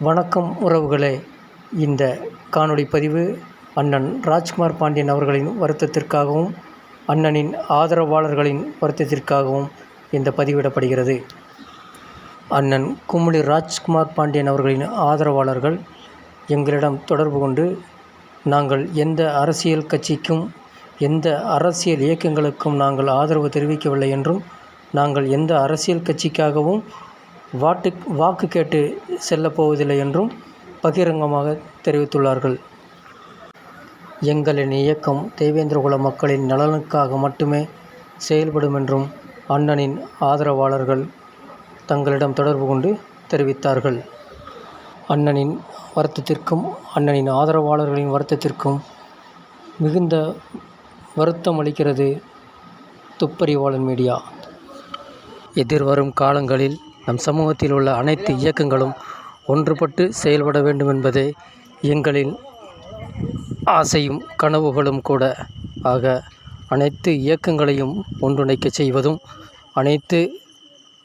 வணக்கம் உறவுகளே. இந்த காணொளி பதிவு அண்ணன் ராஜ்குமார் பாண்டியன் அவர்களின் வருத்தத்திற்காகவும் அண்ணனின் ஆதரவாளர்களின் வருத்தத்திற்காகவும் இந்த பதிவிடப்படுகிறது. அண்ணன் குமுளி ராஜ்குமார் பாண்டியன் அவர்களின் ஆதரவாளர்கள் எங்களிடம் தொடர்பு கொண்டு நாங்கள் எந்த அரசியல் கட்சிக்கும் எந்த அரசியல் இயக்கங்களுக்கும் நாங்கள் ஆதரவு தெரிவிக்கவில்லை என்றும் நாங்கள் எந்த அரசியல் கட்சிக்காகவும் வாட்டு வாக்கு கேட்டு செல்லப்போவதில்லை என்றும் பகிரங்கமாக தெரிவித்துள்ளார்கள். எங்களின் இயக்கம் தேவேந்திரகுல மக்களின் நலனுக்காக மட்டுமே செயல்படும் என்றும் அண்ணனின் ஆதரவாளர்கள் தங்களிடம் தொடர்பு கொண்டு தெரிவித்தார்கள். அண்ணனின் வருத்தத்திற்கும் அண்ணனின் ஆதரவாளர்களின் வருத்தத்திற்கும் மிகுந்த வருத்தம் அளிக்கிறது துப்பறிவாளன் மீடியா. எதிர்வரும் காலங்களில் நம் சமூகத்தில் உள்ள அனைத்து இயக்கங்களும் ஒன்றுபட்டு செயல்பட வேண்டும் என்பதே எங்களின் ஆசையும் கனவுகளும் கூட. ஆக அனைத்து இயக்கங்களையும் ஒன்றிணைக்க செய்வதும் அனைத்து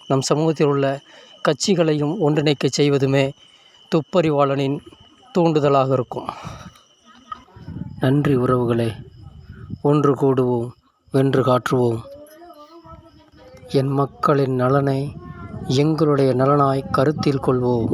நம் சமூகத்தில் உள்ள கட்சிகளையும் ஒன்றிணைக்க செய்வதுமே துப்பறிவாளனின் தூண்டுதலாக இருக்கும். நன்றி உறவுகளே ஒன்று கூடுவோம் வென்று காற்றுவோம். என் மக்களின் நலனை எங்களுடைய நலனாய் கருத்தில் கொள்வோம்.